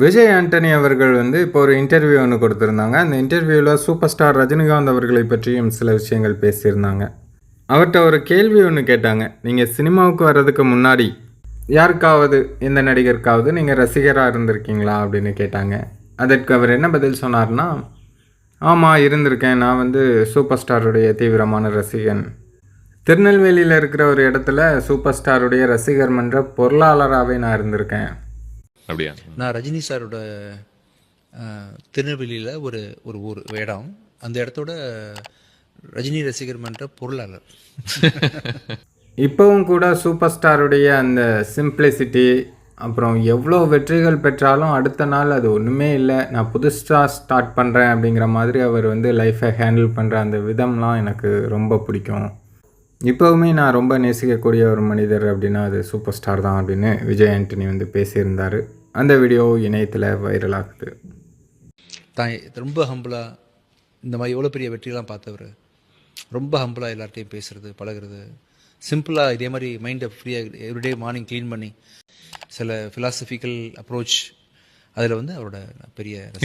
விஜய் ஆண்டனி அவர்கள் வந்து இப்போ ஒரு இன்டர்வியூ ஒன்று கொடுத்துருந்தாங்க. அந்த இன்டர்வியூவில் சூப்பர் ஸ்டார் ரஜினிகாந்த் அவர்களை பற்றியும் சில விஷயங்கள் பேசியிருந்தாங்க. அவர்கிட்ட ஒரு கேள்வி ஒன்று கேட்டாங்க. நீங்கள் சினிமாவுக்கு வர்றதுக்கு முன்னாடி யாருக்காவது இந்த நடிகருக்காவது நீங்கள் ரசிகராக இருந்திருக்கீங்களா அப்படின்னு கேட்டாங்க. அதற்கு அவர் என்ன பதில் சொன்னார்னா ஆமாம் இருந்திருக்கேன். நான் வந்து சூப்பர் ஸ்டாருடைய தீவிரமான ரசிகன். திருநெல்வேலியில் இருக்கிற ஒரு இடத்துல சூப்பர் ஸ்டாருடைய ரசிகர் மன்ற பொருளாளராகவே நான் இருந்திருக்கேன். அப்படியா? நான் ரஜினி சாரோட திருநெல்வேலியில் ஒரு ஒரு ஊர் இடம். அந்த இடத்தோட ரஜினி ரசிகர் மன்ற பொருளாளர். இப்போவும் கூட சூப்பர் ஸ்டாருடைய அந்த சிம்பிளிசிட்டி அப்புறம் எவ்வளோ வெற்றிகள் பெற்றாலும் அடுத்த நாள் அது ஒன்றுமே இல்லை. நான் புதுசாக ஸ்டார்ட் பண்ணுறேன் அப்படிங்கிற மாதிரி அவர் வந்து லைஃப்பை ஹேண்டில் பண்ணுற அந்த விதம்லாம் எனக்கு ரொம்ப பிடிக்கும். இப்போவுமே நான் ரொம்ப நேசிக்கக்கூடிய ஒரு மனிதர் அப்படின்னா அது சூப்பர் ஸ்டார் தான் அப்படின்னு விஜய் ஆண்டனி வந்து பேசியிருந்தார். அந்த வீடியோ இணையத்தில் வைரலாகுது தான் ரொம்ப ஹம்பிளாக இந்த மாதிரி எவ்வளோ பெரிய வெற்றிலாம் பார்த்தவர் ரொம்ப ஹம்பிளாக எல்லார்ட்டையும் பேசுகிறது பழகுறது. சிம்பிளாக இதே மாதிரி மைண்டை ஃப்ரீயாக எவ்ரிடே மார்னிங் க்ளீன் பண்ணி சில ஃபிலாசபிக்கல் அப்ரோச் அதில் வந்து அவரோட பெரிய